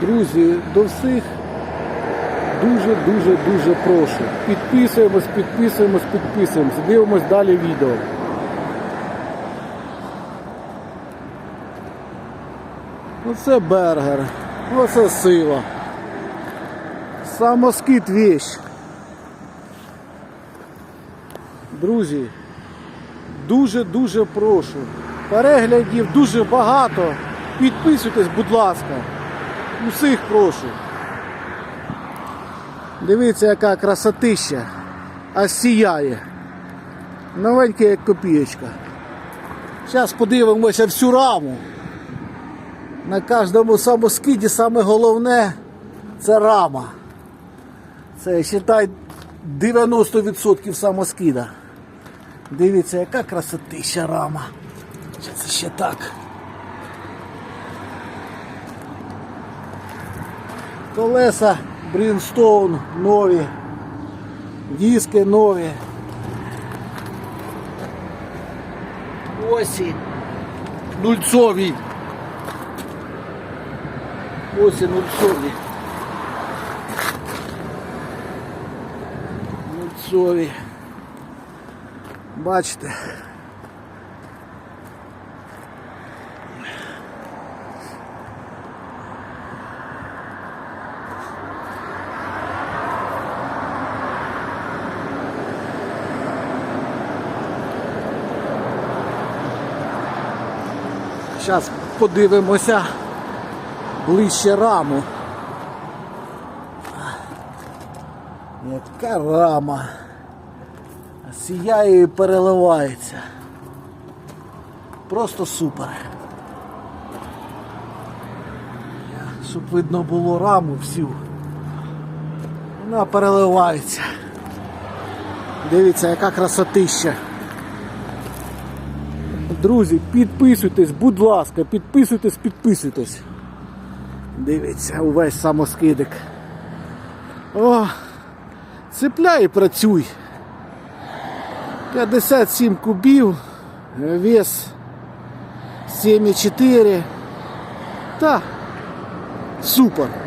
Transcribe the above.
Друзі, до всіх дуже-дуже дуже прошу. Підписуємось, підписуємось, підписуємось. Дивимось далі відео. Оце бергер. Оце сила. Самоскид вещь. Друзі, дуже-дуже прошу. Переглядів дуже багато. Підписуйтесь, будь ласка. Усіх прошу. Дивіться, яка красотища. А сіяє. Новенька як копієчка. Зараз подивимося всю раму. На кожному самоскиді саме головне це рама. Це вважай 90% самоскида. Дивіться, яка красотища рама. Це ще так? Колеса Брінстоун нові. Диски нові. Осі. Нульцові. Осі нульцові. Нульцові. Бачите. Зараз подивимося ближче раму. Яка рама. Сіяє і переливається. Просто супер. Щоб видно було раму всю. Вона переливається. Дивіться, яка красотища. Друзі, підписуйтесь, будь ласка, підписуйтесь, підписуйтесь. Дивіться, увесь самоскидик. О, цепляй працюй. 57 кубів, вес 7,4. Та, супер.